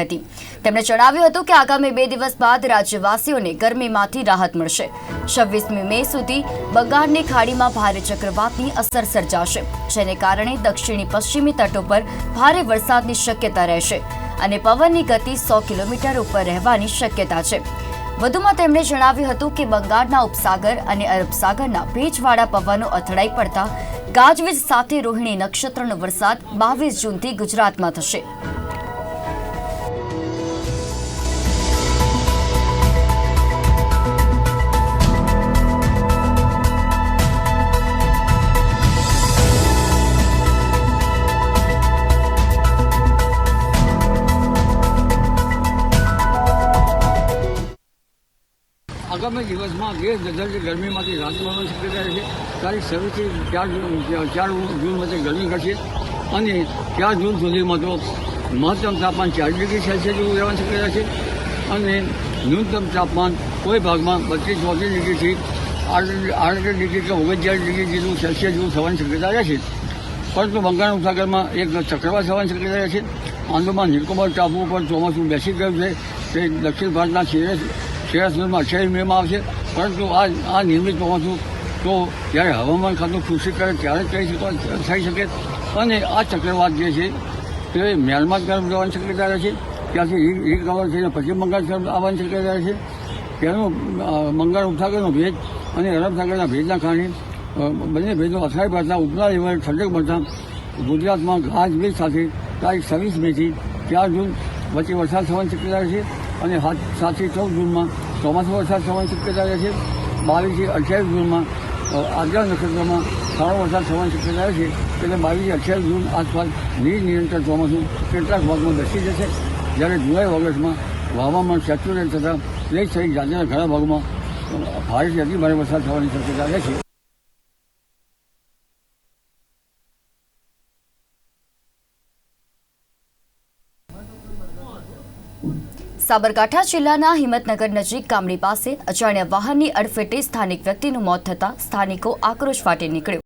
હતી. તેમણે જણાવ્યું હતું કે આગામી બે દિવસ બાદ રાજ્યવાસીઓને ગરમીમાંથી રાહત મળશે. છવ્વીસમી મે સુધી બંગાળની ખાડીમાં ભારે ચક્રવાતની અસર સર્જાશે, જેને કારણે દક્ષિણી પશ્ચિમી તટો પર ભારે વરસાદની શક્યતા રહેશે અને પવનની ગતિ સો કિલોમીટર ઉપર રહેવાની શક્યતા છે. વધુમાં તેમણે જણાવ્યું હતું કે બંગાળના ઉપસાગર અને અરબ સાગરના ભેજવાળા પવનો અથડાઈ પડતા ગાજવીજ સાથે રોહિણી નક્ષત્રનો વરસાદ બાવીસ જૂનથી ગુજરાતમાં થશે. આગામી દિવસમાં દેશ દર્શક ગરમીમાંથી રાહત મળવાની શક્યતા છે તારીખ છવ્વીસથી ચાર જૂન ચાર જૂન વચ્ચે ગરમી ઘટશે અને ચાર જૂન સુધીમાં તો મહત્તમ તાપમાન ચાર ડિગ્રી સેલ્સિયસ જેવું રહેવાની શક્યતા છે અને ન્યૂનતમ તાપમાન કોઈ ભાગમાં બત્રીસ ચોત્રીસ ડિગ્રીથી આડત્રીસ ડિગ્રી કે ઓગણચાલીસ ડિગ્રી જેટલું સેલ્સિયસ જેવું થવાની શક્યતા રહેશે પરંતુ બંગાળ ઉપસાગરમાં એક ચક્રવાત થવાની શક્યતા રહે છે. આંદોમાન નિકોબાર ટાપુ ઉપર ચોમાસું બેસી ગયું છે. તે દક્ષિણ ભારતના છેડે છેડા સુધીમાં અઠ્યાવીસ મેમાં આવશે. પરંતુ આ આ નિયમિત ચોમાસું તો જ્યારે હવામાન ખાતું ખુશી કરે ત્યારે જ શકો, થઈ શકે. અને આ ચક્રવાત જે છે, તે મ્યાનમાર તરફ જવાની શક્યતા રહે છે. ત્યાંથી રિકવર થઈને પશ્ચિમ બંગાળ તરફ આવવાની શક્યતા રહે છે તેનું બંગાળ ઉપસાગરનો ભેજ અને અરબ ભેજના કારણે બંને ભેજો અથડાઈ પડતા ઉપલા લેવલે ઠંડક મળતા ગુજરાતમાં ગાજવીજ સાથે તારીખ છવ્વીસ મેથી ચાર જૂન વચ્ચે વરસાદ થવાની શક્યતા છે. અને સાત સાતથી ચૌદ જૂનમાં ચોમાસું વરસાદ થવાની શક્યતા રહે છે. બાવીસથી અઠ્યાવીસ જૂનમાં આગ્રા નક્ષત્રમાં સારો વરસાદ થવાની શક્યતા રહે છે. એટલે બાવીસથી અઠ્યાવીસ જૂન આસપાસ નીર નિયંત્રણ ચોમાસું કેટલાક ભાગમાં બેસી જશે. જ્યારે જુલાઈ, ઓગસ્ટમાં હવામાન સેચ્યુરેટ થતાં પ્લેસ સહિત રાજ્યના ઘણા ભાગમાં ભારેથી અતિ ભારે વરસાદ થવાની શક્યતા રહે છે. સાબરકાંઠા જિલ્લાના હિંમતનગર નજીક કામડી પાસે અજાણ્યા વાહનની અડફેટે સ્થાનિક વ્યક્તિનું મોત થતાં સ્થાનિકો આક્રોશ ફાટી નીકળ્યો.